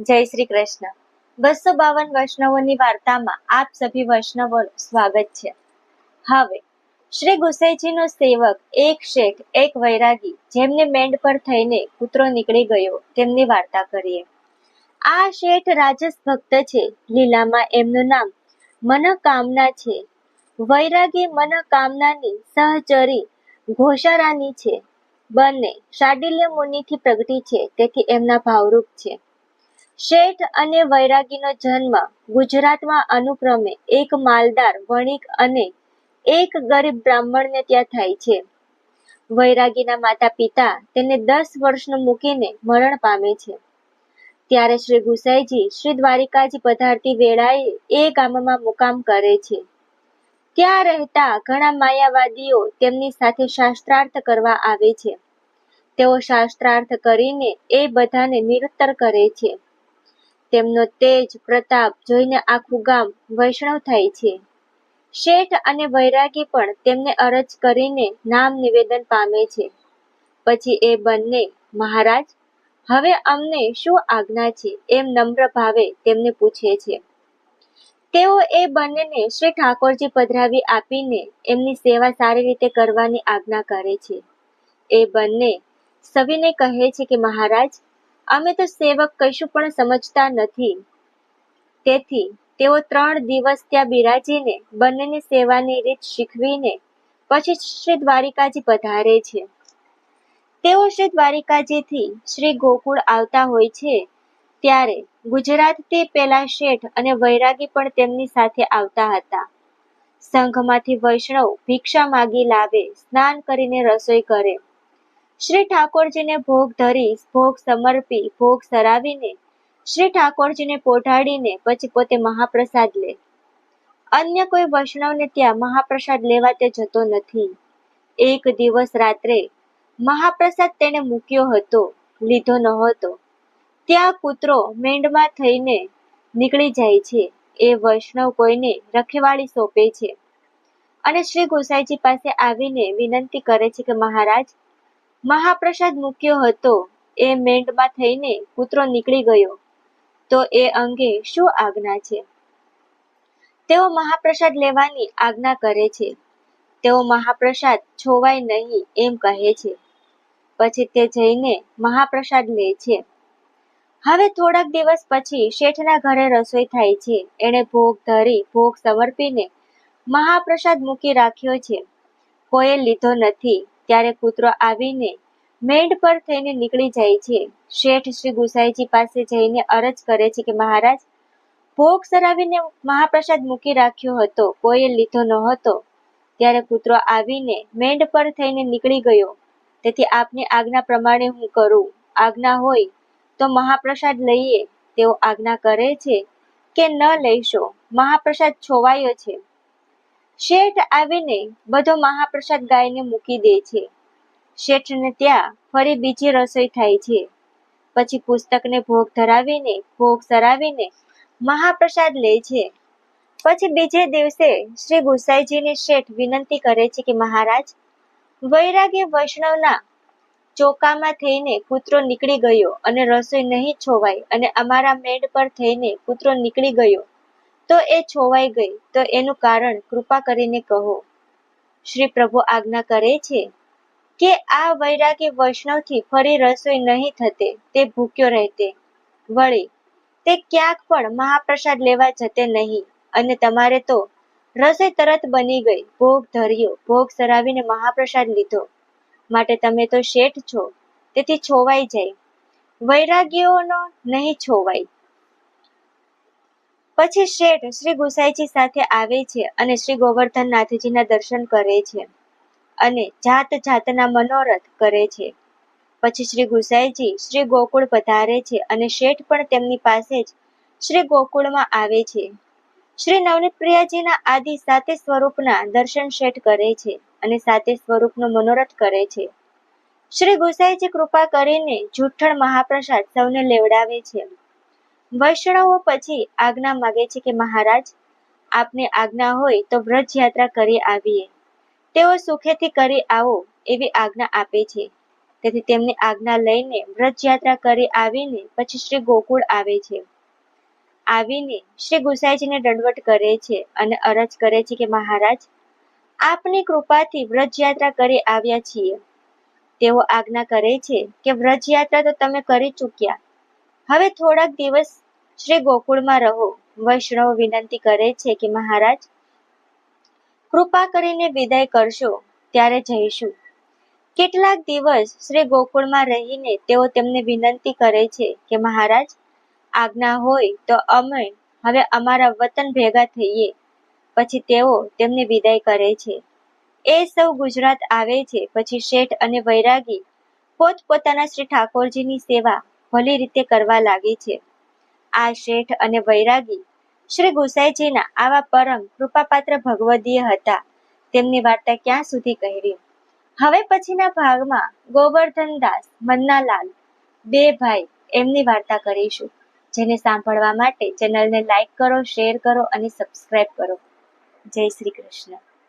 જય શ્રી કૃષ્ણ. બસો બાવન વૈષ્ણવોની વાર્તામાં આપ સભી વૈષ્ણવોનું સ્વાગત છે. હવે, શ્રી ગુસાઈજીનો સેવક, એક શેખ એક વૈરાગી, જેમને મેંડ પર થઈને કૂતરો નીકળી ગયો, તેમની વાર્તા કરીએ. આ શેઠ રાજસ ભક્ત છે, લીલામાં એમનું નામ મનકામના છે. વૈરાગી મનકામનાની સહચરી ઘોષારાની છે. બંને શાડિલ્ય મુનિથી પ્રગટી છે, તેથી એમના ભાવરૂપ છે. શેઠ અને વૈરાગીનો જન્મ ગુજરાતમાં અનુક્રમે એક માલદાર, વણિક અને એક ગરીબ બ્રાહ્મણને ત્યાં થાય છે. વૈરાગીના માતા પિતા તેને દસ વર્ષનું મૂકીને મરણ પામે છે. ત્યારે શ્રી ગુસાઈજી શ્રી દ્વારિકાજી પધારતી વેળાએ એ ગામમાં મુકામ કરે છે. ત્યાં રહેતા ઘણા માયાવાદીઓ તેમની સાથે શાસ્ત્રાર્થ કરવા આવે છે. તેઓ શાસ્ત્રાર્થ કરીને એ બધાને નિરુત્તર કરે છે. તેમનો તેજ પ્રતાપ જોઈને આખું ગામ વૈષ્ણવ થાય છે. શેઠ અને વૈરાગી પણ તેમને અરજ કરીને નામ નિવેદન પામે છે. પછી એ બંને, મહારાજ, હવે અમને શું આજ્ઞા છે? એમ નમ્ર ભાવે તેમને પૂછે છે. તેઓ એ બંનેને શ્રી ઠાકોરજી પધરાવી આપીને એમની સેવા સારી રીતે કરવાની આજ્ઞા કરે છે. એ બંને સવિને કહે છે કે, મહારાજ અમે તો સેવક કશું પણ સમજતા નથી. તેથી તેઓ ત્રણ દિવસ ત્યાં બિરાજીને, બંનેની સેવાની રીત શીખવીને પછી શ્રી દ્વારિકાજી પધારે છે. તેઓ શ્રી દ્વારિકાજીથી શ્રી ગોકુળ આવતા હોય છે, ત્યારે ગુજરાતથી પેલા શેઠ અને વૈરાગી પણ તેમની સાથે આવતા હતા. સંઘમાંથી વૈષ્ણવ ભિક્ષા માગી લાવે, સ્નાન કરીને રસોઈ કરે. શ્રી ઠાકોરજીને ભોગ ધરી, ભોગ સમર્પી, ભોગ સરાવીને શ્રી ઠાકોરજીને પોઢાડીને પછી પોતે મહાપ્રસાદ લે. અન્ય કોઈ વૈષ્ણવને ત્યાં મહાપ્રસાદ લેવા તે જતો નથી. એક દિવસ રાત્રે મહાપ્રસાદ તેને મૂક્યો હતો, લીધો નહોતો. ત્યાં કૂતરો મેંડમાં થઈને નીકળી જાય છે. એ વૈષ્ણવ કોઈને રખેવાળી સોંપે છે. અને શ્રી ગોસાઈજી પાસે આવીને વિનંતી કરે છે કે મહારાજ મહાપ્રસાદ મૂક્યો હતો. એ મેંડમાં થઈને કૂતરો નીકળી ગયો. તો એ અંગે શું આજ્ઞા છે? તેઓ મહાપ્રસાદ લેવાની આજ્ઞા કરે છે. તેઓ મહાપ્રસાદ છોવાય નહીં એમ કહે છે. પછી તે જઈને મહાપ્રસાદ લે છે. હવે થોડાક દિવસ પછી શેઠના ઘરે રસોઈ થાય છે. એણે ભોગ ધરી, ભોગ સમર્પીને મહાપ્રસાદ મૂકી રાખ્યો છે. કોઈએ લીધો નથી. ત્યારે કૂતરો આવીને મેડ પર થઈને નીકળી જાય છે. શેઠ શ્રી ગુસાઈજી પાસે જઈને અરજ કરે છે કે મહારાજ, ભોગ સરાવીને મહાપ્રસાદ મૂકી રાખ્યો હતો, કોઈએ લીધો નહોતો ત્યારે કૂતરો આવીને મેંડ પર થઈને નીકળી ગયો. તેથી આપની આજ્ઞા પ્રમાણે હું કરું. આજ્ઞા હોય તો મહાપ્રસાદ લઈએ. તેઓ આજ્ઞા કરે છે કે ન લઈશો મહાપ્રસાદ છોવાયો છે. શેઠ આવીને બધો મહાપ્રસાદ ગાયને મૂકી દે છે. શેઠને ત્યાં ફરી બીજી રસોઈ થાય છે. પછી પુસ્તકને ભોગ ધરાવીને, ભોગ સરાવીને મહાપ્રસાદ લે છે. પછી બીજે દિવસે શ્રી ગુસાઈજીને શેઠ વિનંતી કરે છે કે મહારાજ, વૈરાગ્ય વૈષ્ણવના ચોકામાં થઈને કૂતરો નીકળી ગયો અને રસોઈ નહીં છોવાય અને અમારા મેડ પર થઈને કૂતરો નીકળી ગયો. તો એ છોવાઈ ગઈ. તો એનું કારણ કૃપા કરીને કહો. શ્રી પ્રભુ આજ્ઞા કરે છે કે આ વૈરાગી વૈષ્ણવથી ફરી રસોઈ નહીં થતે, તે ભૂખ્યો રહેતે. વળી, તે ક્યાંક પણ મહાપ્રસાદ લેવા જતે નહીં અને તમારે તો રસોઈ તરત બની ગઈ. ભોગ ધર્યો, ભોગ સરાવીને મહાપ્રસાદ લીધો. માટે તમે તો શેઠ છો, તેથી છોવાઈ જાય. વૈરાગીઓનો નહીં છોવાય. પછી શેઠ શ્રી ગુસાઈજી સાથે આવે છે અને શ્રી ગોવર્ધનનાથજીના દર્શન કરે છે અને જાત જાતના મનોરથ કરે છે. પછી શ્રી ગુસાઈજી શ્રી ગોકુળ પધારે છે અને શેઠ પણ તેમની પાસે જ શ્રી ગોકુળમાં આવે છે. શ્રી નવનીત પ્રિયાજીના આદિ સાતે સ્વરૂપના દર્શન શેઠ કરે છે અને સાતે સ્વરૂપનો મનોરથ કરે છે. શ્રી ગુસાઈજી કૃપા કરીને જૂઠણ મહાપ્રસાદ સૌને લેવડાવે છે. વૈષ્ણવો પછી આજ્ઞા માગે છે કે મહારાજ, આપને આજ્ઞા હોય તો વ્રજ યાત્રા કરી આવીએ. તેઓ સુખેથી કરી આવો એવી આજ્ઞા આપે છે. તેથી તેમની આજ્ઞા લઈને વ્રતયાત્રા કરી આવીને પછી શ્રી ગોકુળ આવે છે. આવીને શ્રી ગુસાઈજીને દંડવટ કરે છે અને અરજ કરે છે કે મહારાજ, આપની કૃપાથી વ્રજ યાત્રા કરી આવ્યા છીએ. તેઓ આજ્ઞા કરે છે કે વ્રજ યાત્રા તો તમે કરી ચૂક્યા. હવે થોડાક દિવસ શ્રી ગોકુળમાં રહો. વૈષ્ણવ વિનંતી કરે છે કે મહારાજ, કૃપા કરીને વિદાય કરશો, ત્યારે જઈશું. કેટલાક દિવસ શ્રી ગોકુળમાં રહીને તેઓ તેમને વિનંતી કરે છે કે મહારાજ, આજ્ઞા હોય તો અમે હવે અમારા વતન ભેગા થઈએ. પછી તેઓ તેમને વિદાય કરે છે. એ સૌ ગુજરાત આવે છે. પછી શેઠ અને વૈરાગી પોતપોતાના શ્રી ઠાકોરજીની સેવા ભલી રીતે કરવા લાગે છે. આ શેઠ અને વૈરાગી શ્રી ગુસાઈજીના આવા પરમ કૃપાપાત્ર ભગવદીય હતા. તેમની વાર્તા ક્યાં સુધી કહેરી હવે પછીના ભાગમાં ગોવર્ધન દાસ મન્નાલાલ બે ભાઈ એમની વાર્તા કરીશું, જેને સાંભળવા માટે ચેનલને લાઈક કરો, શેર કરો અને સબસ્ક્રાઇબ કરો. જય શ્રી કૃષ્ણ.